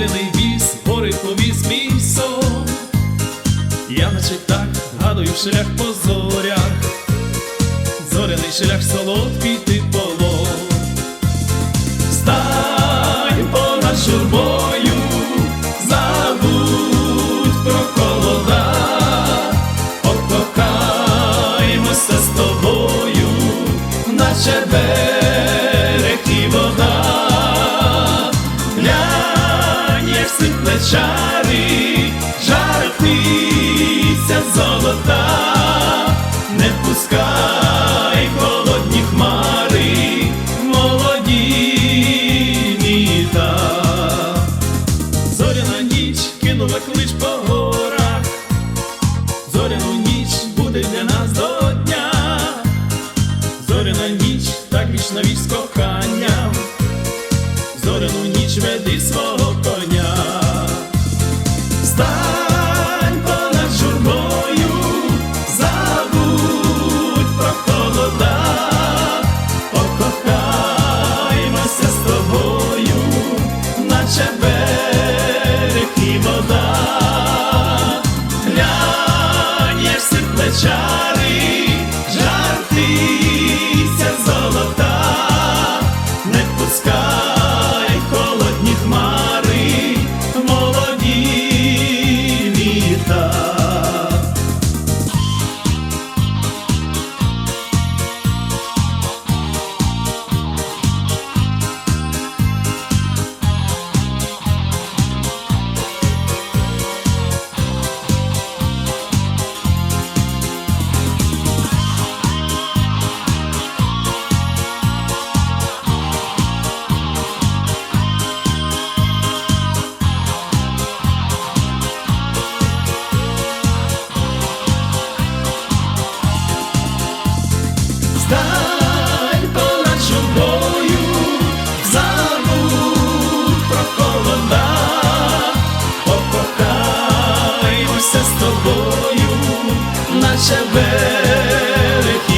зоряний віз, горить повіз мій сон, я наче так гадую шлях по зорях, зоряний шлях солодкий ти полон, стань понад журбою, забудь про холода, покохаємося з тобою, наче без. Як сип плечари, золота, не впускай холодні хмари, молоді літа. Зоряна ніч кинула клич по горах, зоряну ніч буде для нас до дня, зоряна ніч так вічна віч з коханням, зоряну ніч веди свого коня. Стань понад журбою, забудь про холода, з тобою, наче берег